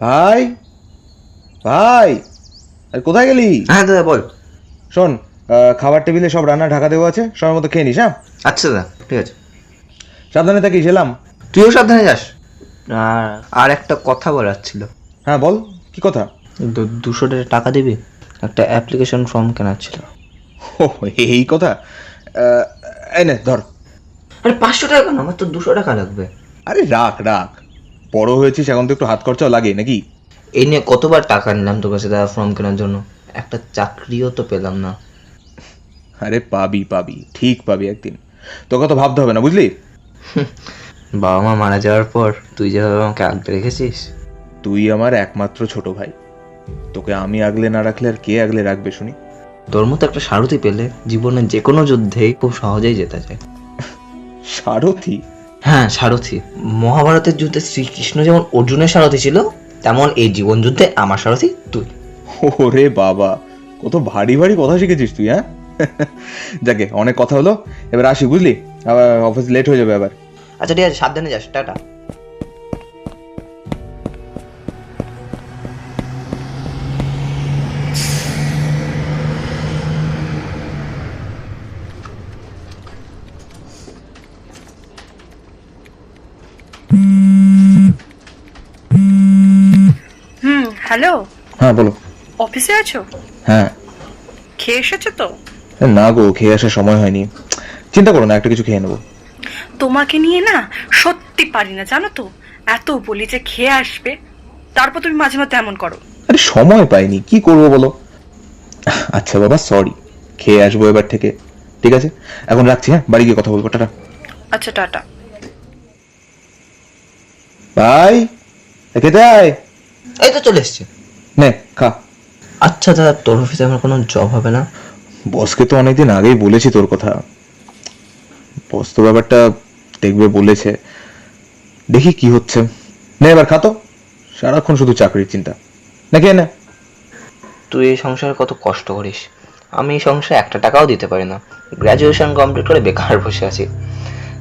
ভাই? ভাই? আর কোথায় গেলি? হ্যাঁ দাদা বল। শোন খাবার টেবিলে সব রান্না ঢাকা দেওয়া আছে সময় মতো খেয়ে নিস হ্যাঁ? আচ্ছা দাদা ঠিক আছে। সাবধানে থাকিস এলাম। তুইও সাবধানে যাস। আর আর একটা কথা বলার ছিল। হ্যাঁ বল কি কথা? দুশো টাকা দিবি? একটা অ্যাপ্লিকেশন ফর্ম কেনার ছিল। ও এই কথা? আহ, এই নে ধর। আরে পাঁচশো টাকা কেন? আমার তো দুশো টাকা লাগবে। আরে রাখ রাখ। বড় হয়েছিস এখন তো একটু হাত খরচাও লাগে নাকি? এই নিয়ে কতবার টাকা নিলাম তোর কাছে দাদা ফর্ম কেনার জন্য? একটা চাকরিও তো পেলাম না। আরে পাবি পাবি ঠিক পাবি একদিন। তোকে তো ভাবতে হবে না বুঝলি? বাবা মা মারা যাওয়ার পর তুই যেভাবে আমাকে আগলে রেখেছিস। তুই আমার একমাত্র ছোট ভাই। তোকে আমি আগলে না রাখলে আর কে আগলে রাখবে শুনি? তোর মতো একটা সারথি পেলে জীবনের যে কোনো যুদ্ধেই খুব সহজেই যেতে যায়। সারথি? হ্যাঁ সারথি। মহাভারতের যুদ্ধে শ্রীকৃষ্ণ যেমন অর্জুনের সারথি ছিল তেমন এই জীবন যুদ্ধে আমার সারথি তুই। ওরে বাবা কত ভারী ভারী কথা শিখেছিস তুই হ্যাঁ? যাকে অনেক কথা হলো। এবার আসি বুঝলি? আবার অফিস লেট হয়ে যাবে আবার। আচ্ছা ঠিক আছে সাবধানে যাস টাটা। হ্যালো? হ্যাঁ বলো। অফিসে আছো? হ্যাঁ। খেয়ে এসেছ তো? না গো খেয়ে আসার সময় হয়নি। চিন্তা করো না একটা কিছু খেয়ে নেব। তোমাকে নিয়ে না সত্যি পারি না জানো তো? এত বলি যে খেয়ে আসবে তারপর তুমি মাঝে মাঝে এমন করো। আরে সময় পাইনি কি করব বলো? আচ্ছা বাবা সরি খেয়ে আসব এবার থেকে ঠিক আছে? এখন রাখছি হ্যাঁ? বাড়ি গিয়ে কথা বলব টাটা। আচ্ছা টাটা। ভাই খেতে আয় এই তো চলে এসছে। নে খা। আচ্ছা দাদা তোর অফিসে আমার কোনো জব হবে না? বসকে তো অনেকদিন আগেই বলেছি তোর কথা। বস তো ব্যাপারটা দেখবে বলেছে। দেখি কি হচ্ছে। নে এবার খাতো সারাক্ষণ শুধু চাকরির চিন্তা। নাকি না। তুই এই সংসারে কত কষ্ট করিস। আমি এই সংসারে একটা টাকাও দিতে পারি না। গ্র্যাজুয়েশন কমপ্লিট করে বেকার বসে আছি।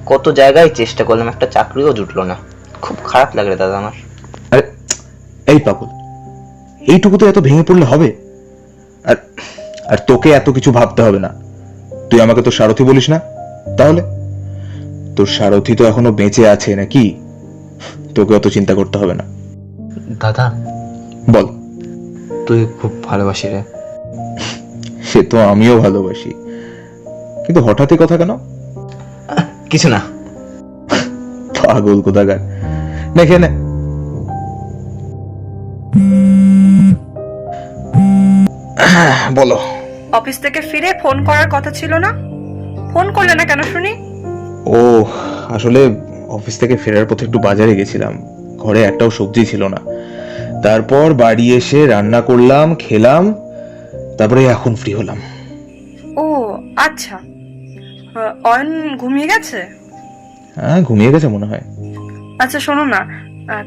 কত জায়গায় চেষ্টা করলাম একটা চাকরিও জুটলো না। খুব খারাপ লাগে দাদা আমার। এই পাগল এইটুকু তো এত ভেঙে পড়লে হবে? আর আর তোকে এত কিছু ভাবতে হবে না। তুই আমাকে তো সারথি বলিস না? তাহলে? তোর সারথি তো এখনও বেঁচে আছে নাকি? তোকে অত চিন্তা করতে হবে না। দাদা। বল। তুই খুব ভালোবাসি রে। সে তো আমিও ভালোবাসি। কিন্তু হঠাৎই কথা কেন? কিছু না। পাগল কোথাকার। না। নে বলো। অফিস থেকে ফিরে ফোন করার কথা ছিল না? ফোন করলে না কেন শুনি? ও আসলে অফিস থেকে ফেরার পথে একটু বাজারে গেছিলাম। ঘরে একটাও সবজি ছিল না। তারপর বাড়ি এসে রান্না করলাম খেলাম তারপরে এখন ফ্রি হলাম। ও আচ্ছা। অয়ন ঘুমিয়ে গেছে? হ্যাঁ ঘুমিয়ে গেছে মনে হয়। আচ্ছা শোনো না।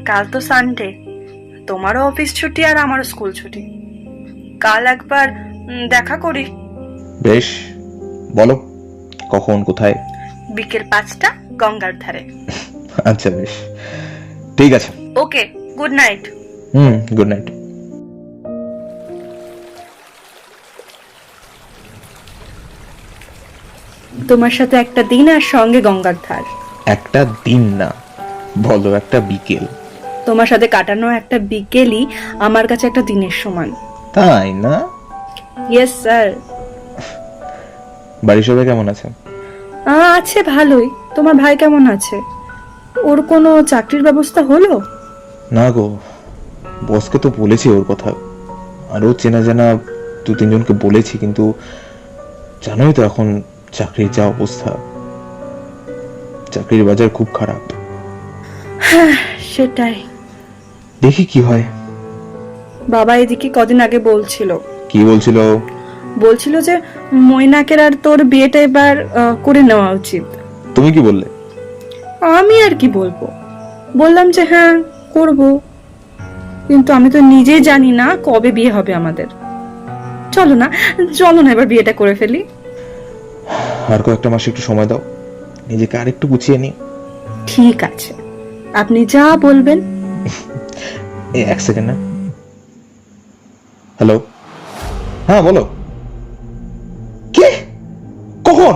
কাল তো সানডে তোমারও অফিস ছুটি আর আমারও স্কুল ছুটি। কাল একবার দেখা করি। বেশ বলো কখন কোথায়? বিকেল পাঁচটা গঙ্গার ধারে। আচ্ছা বেশ। ঠিক আছে। Okay good night. Hmm good night. তোমার সাথে একটা দিন আর সঙ্গে গঙ্গার ধার। একটা দিন না বলো একটা বিকেল। তোমার সাথে কাটানো একটা বিকেলই আমার কাছে একটা দিনের সমান। তাই না? ইয়েস স্যার বাড়ির সবাই কেমন আছে? আছে ভালোই। তোমার ভাই কেমন আছে? ওর কোনো চাকরির ব্যবস্থা হলো? না গো বসকে তো বলেছি ওর কথা। আরও চেনা জানা দু তিনজনকে বলেছি কিন্তু জানোই তো এখন চাকরির যা অবস্থা। চাকরির বাজার খুব খারাপ। হ্যাঁ সেটাই। দেখি কি হয়। বাবা এদিকে কদিন আগে বলছিল। কি বলছিল? বলছিল যে মৈনাকের আর তোর বিয়েটা এবার আহ, করে নেওয়া উচিত। তুমি কি বললে? আমি আর কি বলব? বললাম যে হ্যাঁ করব। কিন্তু আমি তো নিজেই জানি না কবে বিয়ে হবে আমাদের। চলো না চলো না এবার বিয়েটা করে ফেলি। আর কয়েকটা মাসে একটু সময় দাও। নিজেকে আরেকটু গুছিয়ে নি ঠিক আছে। আপনি যা বলবেন। এই এক সেকেন্ড না। হ্যালো হ্যাঁ বলো। কে? কখন?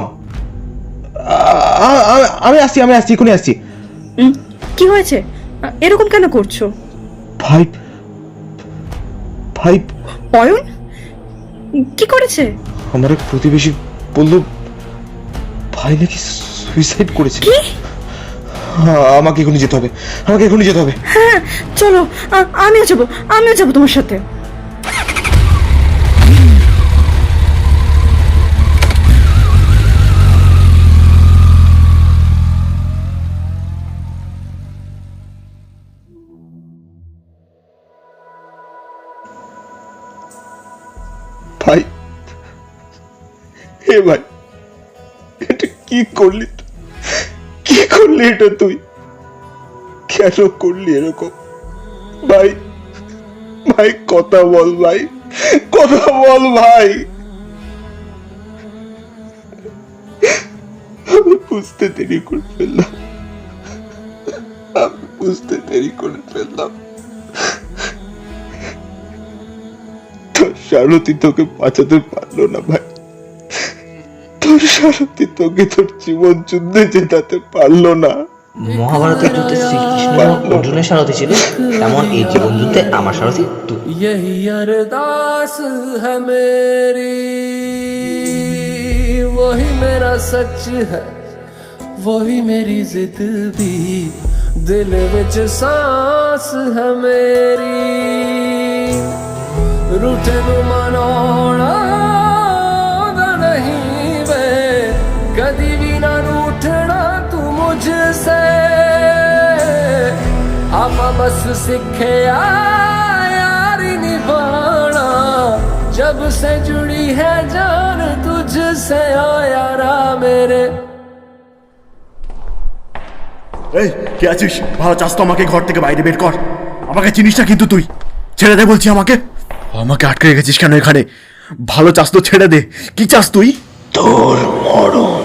আমি আসছি আমি আসছি এখনই আসছি। কি হয়েছে? এরকম কেন করছ? ভাই ভাই অয়ন? কি করেছে? আমার এক প্রতিবেশী বলল ভাই নাকি সুইসাইড করেছে। কি? হ্যাঁ, আমাকে এখনই যেতে হবে আমাকে এখনই যেতে হবে। হ্যাঁ চলো আ- আমিও যাব আমিও যাব তোমার সাথে। হে ভাই, এটা কি করলি কি করলি এটা তুই? কেন করলি এরকম? ভাই ভাই, কথা বল ভাই, কথা বল ভাই। আমি বুঝতে দেরি করে ফেললাম। আমি বুঝতে দেরি করে ফেললাম। তোর সারথি তোকে বাঁচাতে পারল না ভাই। তোর সারথি তোকে তোর জীবন যুদ্ধে জেতাতে পারলো না মহাভারতের যুদ্ধে শ্রীকৃষ্ণ অর্জুনের সারথি ছিল তেমন এই জীবন যুদ্ধে আমার সারথি তুই यही अरदास है मेरी वही मेरा सच है वही मेरी जिद भी दिल विच सांस है मेरी रूठे नु मनाना आपा बस सीखे यारी निभाना जब से जुड़ी है जान तुझसे ओ यारा मेरे এই কে আছিস ভালো চাস তো আমাকে ঘর থেকে বাইরে বের কর আমাকে চিনিস না কিন্তু তুই ছেড়ে দে বলছি আমাকে আমাকে আটকে রেখেছিস কেন এখানে ভালো চাস তো ছেড়ে দে কি চাস তুই তোর মরণ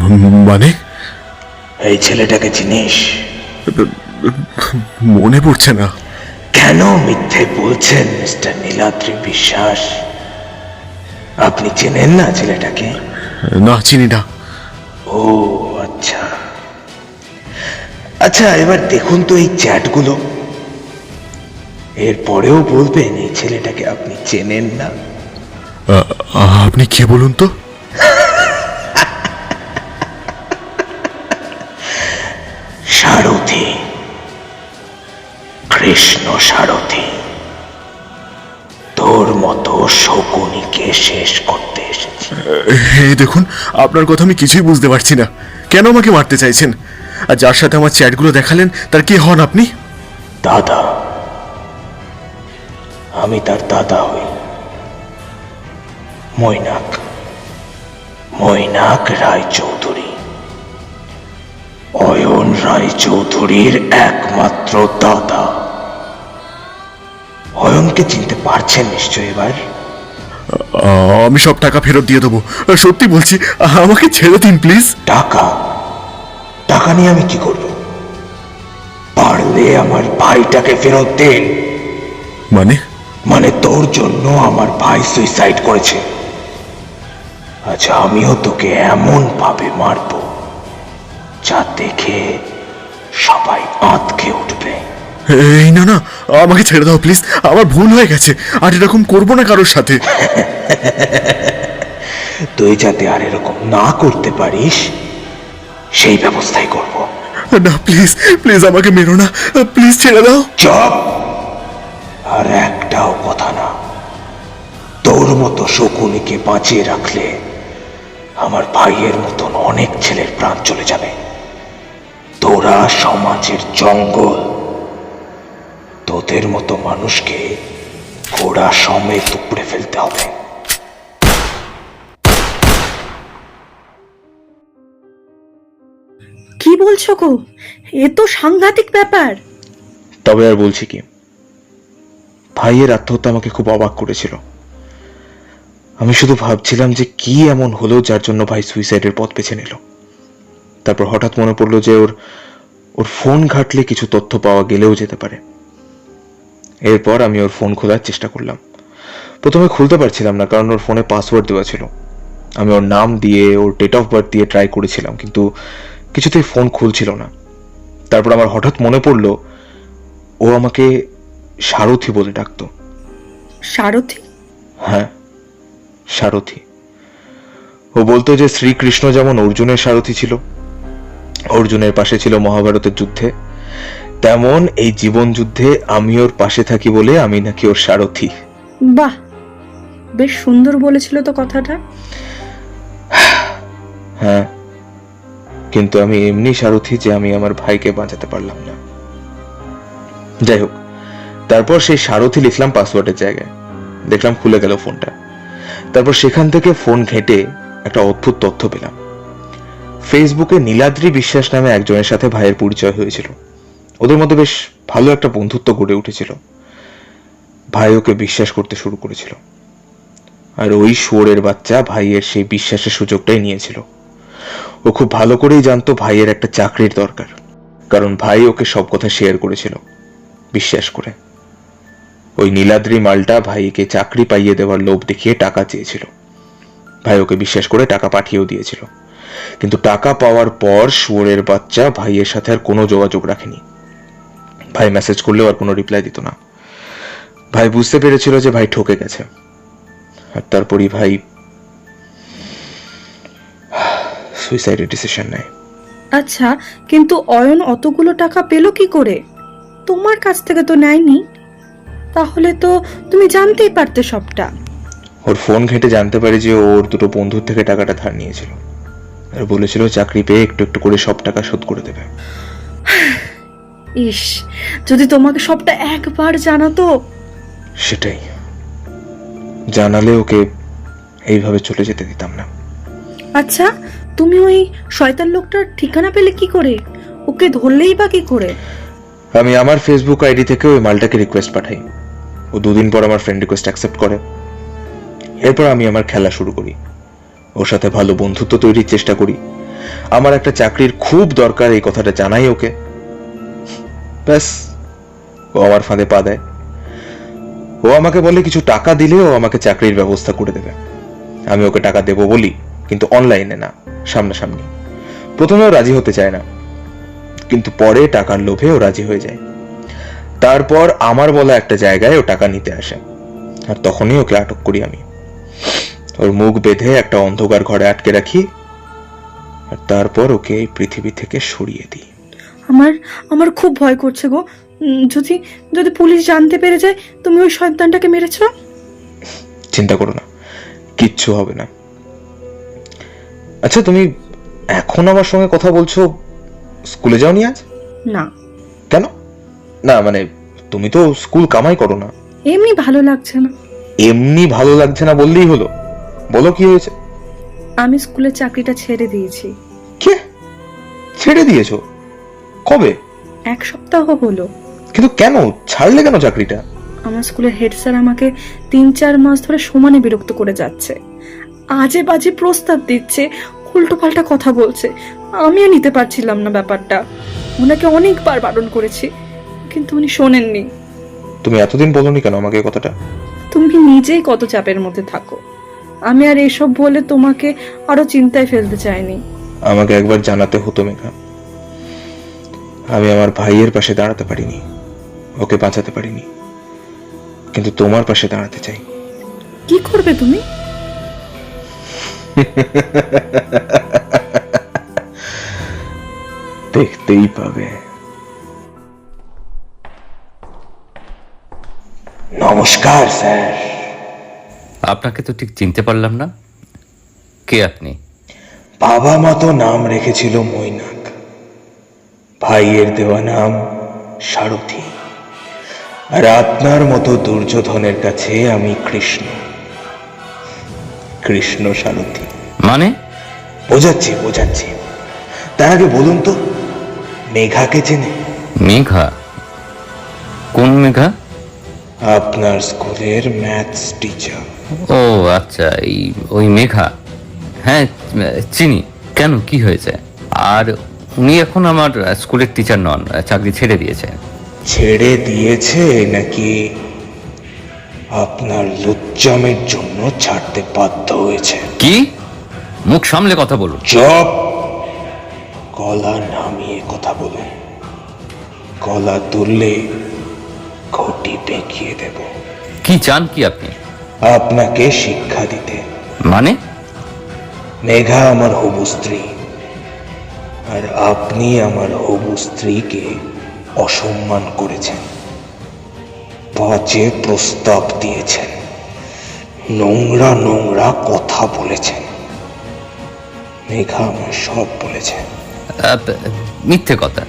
ম- মানে এই ছেলেটাকে চিনিস মনে পড়ছে না। কেন মিথ্যে বলছেন মিস্টার নীলাদ্রি বিশ্বাস? আপনি চেনেন না ছেলেটাকে? না চিনি না। ও আচ্ছা। আচ্ছা এবার দেখুন তো এই চ্যাটগুলো। এরপরেও বলবেন এই ছেলেটাকে আপনি চেনেন না। আপনি কে বলুন তো? সারথি কৃষ্ণ সারথি। তোর মতো শকুনিকে শেষ করতে এসেছি। এই দেখুন আপনার কথা আমি কিছুই বুঝতে পারছি না। কেন আমাকে মারতে চাইছেন? আর যার সাথে আমার চ্যাটগুলো দেখালেন তার কে হন আপনি? দাদা আমি তার দাদা হই। মৈনাক মৈনাক রায় চৌধুরী অয়ন রায় চৌধুরীর একমাত্র দাদা। অয়নকে চিনতে পারছেন নিশ্চয়ই এবার? আমি সব টাকা ফেরত দিয়ে দেবো। সত্যি বলছি আমাকে ছেড়ে দিন প্লিজ। টাকা? টাকা নিয়ে আমি কি করব? পারলে আমার ভাইটাকে ফেরত দিন। মানে? মানে তোর জন্য আমার ভাই সুইসাইড করেছে। আচ্ছা আমিও তোকে এমন ভাবে মারব যা দেখে সবাই আঁতকে উঠবে। এই না না আমাকে ছেড়ে দাও প্লিজ। আমার ভুল হয়ে গেছে আর এরকম করব না কারোর সাথে। তুই যাতে আর এরকম না করতে পারিস সেই ব্যবস্থাই করব। না প্লিজ প্লিজ আমাকে মেরো না প্লিজ ছেড়ে দাও। চপ! আর একটাও কথা না। তোর মতো শকুনিকে বাঁচিয়ে রাখলে আমার ভাইয়ের মতন অনেক ছেলের প্রাণ চলে যাবে। তোরা সমাজের জঙ্গল। তোদের মতো মানুষকে ঘোড়া সমেত উপড়ে ফেলতে হবে। কি বলছো গো? এ তো সাংঘাতিক ব্যাপার। তবে আর বলছি কি ভাইয়ের আত্মহত্যা আমাকে খুব অবাক করেছিল। আমি শুধু ভাবছিলাম যে কি এমন হলো যার জন্য ভাই সুইসাইডের পথ বেছে নিল। তারপর হঠাৎ মনে পড়ল যে ওর ওর ফোন ঘাটলে কিছু তথ্য পাওয়া গেলেও যেতে পারে। এরপর আমি ওর ফোন খোলার চেষ্টা করলাম। প্রথমে খুলতে পারছিলাম না কারণ ওর ফোনে পাসওয়ার্ড দেওয়া ছিল। আমি ওর নাম দিয়ে ওর ডেট অফ বার্থ দিয়ে ট্রাই করেছিলাম কিন্তু কিছুতেই ফোন খুলছিল না। তারপর আমার হঠাৎ মনে পড়ল ও আমাকে সারথি বলে ডাকতো। সারথি? হ্যাঁ সারথি। ও বলতো যে শ্রীকৃষ্ণ যেমন অর্জুনের সারথি ছিল অর্জুনের পাশে ছিল মহাভারতের যুদ্ধে। তেমন এই জীবন যুদ্ধে আমি ওর পাশে থাকি বলে আমি নাকি ওর সারথি। বাহ বেশ সুন্দর বলেছিল তো কথাটা। হ্যাঁ কিন্তু আমি এমনি সারথি যে আমি আমার ভাইকে বাঁচাতে পারলাম না। যাই হোক তারপর সেই সারথি লিখলাম পাসওয়ার্ডের জায়গায়। দেখলাম খুলে গেল ফোনটা। তারপর সেখান থেকে ফোন ঘেঁটে একটা অদ্ভুত তথ্য পেলাম। ফেসবুকে নীলাদ্রি বিশ্বাস নামে একজনের সাথে ভাইয়ের পরিচয় হয়েছিল। ওদের মধ্যে বেশ ভালো একটা বন্ধুত্ব গড়ে উঠেছিল। ভাই ওকে বিশ্বাস করতে শুরু করেছিল। আর ওই শুয়োরের বাচ্চা ভাইয়ের সেই বিশ্বাসের সুযোগটাই নিয়েছিল। ও খুব ভালো করেই জানতো ভাইয়ের একটা চাকরির দরকার। কারণ ভাই ওকে সব কথা শেয়ার করেছিল, বিশ্বাস করে। ওই নীলাদ্রি মালটা ভাইকে চাকরি পাইয়ে দেওয়ার লোভ দেখিয়ে টাকা চেয়েছিল। ভাই ওকে বিশ্বাস করে টাকা পাঠিয়েও দিয়েছিল। কিন্তু টাকা পাওয়ার পর শুয়োরের বাচ্চা ভাইয়ের সাথে আর কোনো যোগাযোগ রাখেনি। ভাই মেসেজ করলেও আর কোনো রিপ্লাই দিত না। ভাই বুঝতে পেরেছিল যে ভাই ঠকে গেছে। আর তারপরই ভাই সুইসাইডের ডিসিশন নেয়। আচ্ছা কিন্তু অয়ন অতগুলো টাকা পেল কি করে? তোমার কাছ থেকে তো নেয়নি। তাহলে তো তুমি জানতেই পারতে সবটা। ওর ফোন ঘেঁটে জানতে পারি যে ওর দুটো বন্ধুর থেকে টাকাটা ধার নিয়েছিল। আর বলেছিল চাকরি পেয়ে একটু একটু করে সব টাকা শোধ করে দেবে। ইস যদি তোমাকে সবটা একবার জানাতো। সেটাই। জানালে ওকে এইভাবে চলে যেতে দিতাম না। আচ্ছা তুমি ওই শয়তান লোকটার ঠিকানা পেলে কি করে? ওকে ধরলেই বা কি করে? আমি আমার ফেসবুক আইডি থেকে ওই মালটাকে রিকোয়েস্ট পাঠাই। ও দুদিন পর আমার ফ্রেন্ড রিকোয়েস্ট অ্যাকসেপ্ট করে। এরপর আমি আমার খেলা শুরু করি। ওর সাথে ভালো বন্ধুত্ব তৈরির চেষ্টা করি। আমার একটা চাকরির খুব দরকার এই কথাটা জানাই ওকে। ব্যাস, ও আমার ফাঁদে পা দেয়। ও আমাকে বলে কিছু টাকা দিলে ও আমাকে চাকরির ব্যবস্থা করে দেবে। আমি ওকে টাকা দেবো বলি, কিন্তু অনলাইনে না, সামনাসামনি। প্রথমে ও রাজি হতে চায় না, কিন্তু পরে টাকার লোভে ও রাজি হয়ে যায়। তারপর আমার বলা একটা জায়গায় ও টাকা নিতে আসে, আর তখনই ওকে আটক করি আমি। ওর মুখ বেঁধে একটা অন্ধকার ঘরে আটকে রাখি, আর তারপর ওকে এই পৃথিবী থেকে সরিয়ে দিই। আমার আমার খুব ভয় করছে গো। যদি যদি পুলিশ জানতে পেরে যায় তুমি ওই শয়তানটাকে মেরেছো? চিন্তা করো না কিচ্ছু হবে না। আচ্ছা তুমি এখন আমার সঙ্গে কথা বলছো স্কুলে যাওনি আজ? না। কেন? না মানে তুমি তো স্কুল কামাই করো না। এমনি ভালো লাগছে না। এমনি ভালো লাগছে না বললেই হলো। বলো কি হয়েছে? আমি স্কুলের চাকরিটা ছেড়ে দিয়েছি। কে? ছেড়ে দিয়েছ? কবে? এক সপ্তাহ হলো। কিন্তু কেন? ছাড়লে কেন চাকরিটা? আমার স্কুলের হেড স্যার আমাকে তিন চার মাস ধরে সমানে বিরক্ত করে যাচ্ছে। আজে বাজে প্রস্তাব দিচ্ছে উল্টো পাল্টা কথা বলছে। আমিও নিতে পারছিলাম না ব্যাপারটা। ওনাকে অনেকবার বারণ করেছি কিন্তু উনি শোনেননি। তুমি এতদিন বলনি কেন আমাকে কথাটা? তুমি নিজেই কত চাপের মধ্যে থাকো। আমি আর এসব বলে তোমাকে আরও চিন্তায় ফেলতে চাইনি। আমাকে একবার জানাতে হতো মেঘা। আমি আমার ভাইয়ের পাশে দাঁড়াতে পারিনি। ওকে বাঁচাতে পারিনি। কিন্তু তোমার পাশে দাঁড়াতে চাই। কি করবে তুমি? দেখতেই পাবে। নমস্কার স্যার। আপনাকে তো ঠিক চিনতে পারলাম না। কে আপনি? বাবা মা তো নাম রেখেছিল মৈনাক। ভাইয়ের দেওয়া নাম সারথি। আর আপনার মতো দুর্যোধনের কাছে আমি কৃষ্ণ। কৃষ্ণ সারথি। মানে? বোঝাচ্ছি বোঝাচ্ছি। তার আগে বলুন তো মেঘাকে চেনে? মেঘা? কোন মেঘা? আপনার স্কুলের ম্যাথস টিচার। ও আচ্ছা এই ওই মেঘা। হ্যাঁ চিনি। কেন কি হয়েছে? আর উনি এখন আমার স্কুলের টিচার নন চাকরি ছেড়ে দিয়েছে। ছেড়ে দিয়েছে নাকি আপনার লুচ্চামের জন্য ছাড়তে বাধ্য হয়েছে? কি? মুখ সামলে কথা বলুন। চপ! গলা নামিয়ে কথা বলুন। গলা তুললে ঘটি পেঁকিয়ে দেব। কি চান কি আপনি? আপনাকে শিক্ষা দিতে। মানে? মেঘা আমার হবু স্ত্রী। আর আপনি আমার হবু স্ত্রীকে অসম্মান করেছেন। বাজে প্রস্তাব দিয়েছেন। নোংরা নোংরা কথা বলেছেন। মেঘা আমায় সব বলেছেন। মিথ্যে কথা।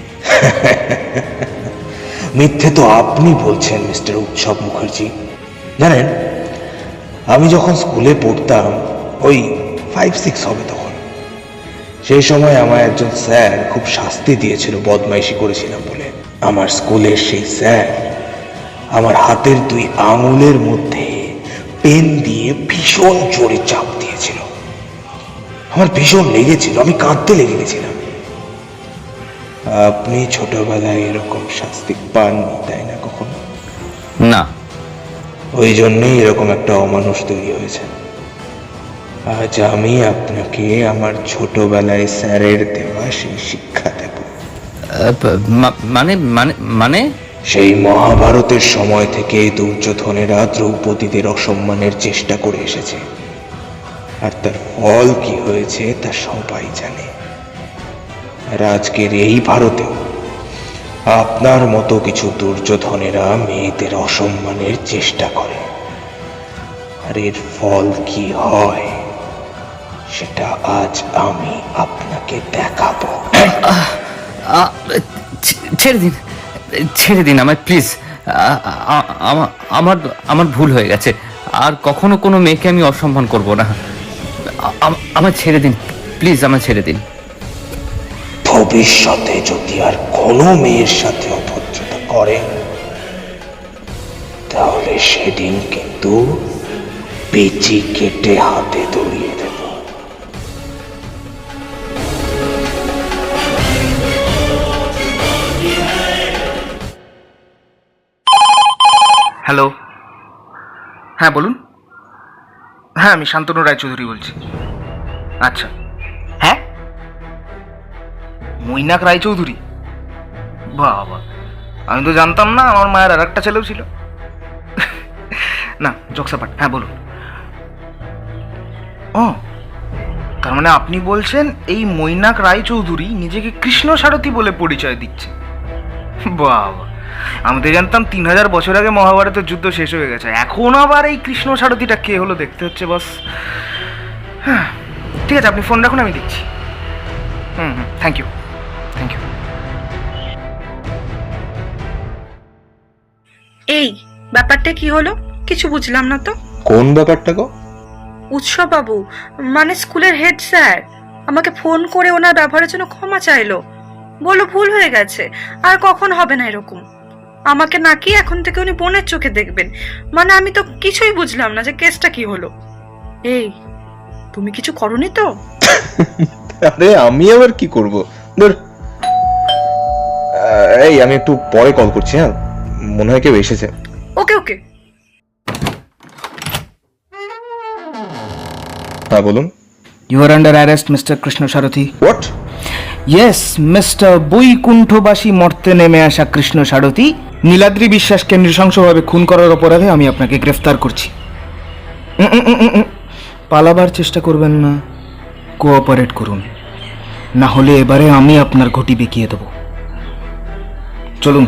মিথ্যে তো আপনি বলছেন মিস্টার উৎসব মুখার্জি। জানেন আমি যখন স্কুলে পড়তাম ওই ফাইভ সিক্স হবে তখন। সেই সময় আমার একজন স্যার খুব শাস্তি দিয়েছিল বদমাইশি করেছিলাম বলে। আমার স্কুলের সেই স্যার আমার হাতের দুই আঙুলের মধ্যে পেন দিয়ে ভীষণ জোরে চাপ দিয়েছিল। আমার ভীষণ লেগেছিল আমি কাঁদতে লেগে গেছিলাম। আপনি ছোটবেলায় এরকম শাস্তি পাননি তাই না কখনো? না। ওই জন্যই এরকম একটা অমানুষ তৈরি হয়েছে। আজ আমি আপনাকে আমার ছোটবেলায় স্যারের দেওয়া সেই শিক্ষা দেব। মানে মানে মানে? সেই মহাভারতের সময় থেকে দুর্যোধনেরা দ্রৌপদীদের অসম্মানের চেষ্টা করে এসেছে। আর তার ফল কি হয়েছে তা সবাই জানে। আর আজকের এই ভারতেও আপনার মতো কিছু দুর্যোধনেরা মেয়েদের অসম্মানের চেষ্টা করে। আর এর ফল কি হয়? সেটা আজ আমি আপনাকে দেখাবো। ছেড়ে দিন ছেড়ে দিন আমায় প্লিজ আমার আমার ভুল হয়ে গেছে। আর কখনো কোনো মেয়েকে আমি অসম্মান করব না। আমার ছেড়ে দিন প্লিজ আমার ছেড়ে দিন। ভবিষ্যতে যদি আর কোনো মেয়ের সাথে অভদ্রতা করেন তাহলে সেদিন কিন্তু পেঁচি কেটে হাতে ধরিয়ে দেব। হ্যালো। হ্যাঁ বলুন। হ্যাঁ আমি শান্তনু রায়চৌধুরী বলছি। আচ্ছা। হ্যাঁ? মৈনাক রায়চৌধুরী? বাবা, আমি তো জানতাম না, আমার মায়ের আর একটা ছেলেও ছিল। না জকসাপাট হ্যাঁ বলুন। ও, তার মানে আপনি বলছেন এই মৈনাক রায়চৌধুরী নিজেকে কৃষ্ণ সারথী বলে পরিচয় দিচ্ছে। বাবা। আমি তো জানতাম তিন হাজার বছর আগে মহাভারতের যুদ্ধ শেষ হয়ে গেছে। এখন আবার এই কৃষ্ণ সারথীটা কে হলো দেখতে হচ্ছে বস। হ্যাঁ ঠিক আছে আপনি ফোন রাখুন আমি দেখছি হুম হুম থ্যাংক ইউ থ্যাংক ইউ এই ব্যাপারটা কি হলো? কিছু বুঝলাম না তো। কোন ব্যাপারটা গো? উৎসব বাবু মানে স্কুলের হেড স্যার আমাকে ফোন করে ওনার ব্যবহারের জন্য ক্ষমা চাইলো। বলল ভুল হয়ে গেছে আর কখন হবে না এরকম? আমাকে নাকি এখন থেকে উনি বোনের চোখে দেখবেন। মানে আমি তো কিছুই বুঝলাম না যে কেসটা কি হলো। এই তুমি কিছু করনি তো? আরে আমি আবার কি করব? ধর এই আমি একটু পরে কল করছি হ্যাঁ? মনে হয় কেউ এসেছে। Okay okay. হ্যাঁ বলুন। You are under arrest mister Krishna Sarathi what yes mister বৈকুণ্ঠবাসী মর্তে নেমে আসা কৃষ্ণ সারথী নীলাদ্রি বিশ্বাসকে নৃশংসভাবে খুন করার অপরাধে আমি আপনাকে গ্রেফতার করছি। পালাবার চেষ্টা করবেন না, কোঅপারেট করুন। না হলে এবারে আমি আপনার ঘটি বেঁকিয়ে দেব। চলুন।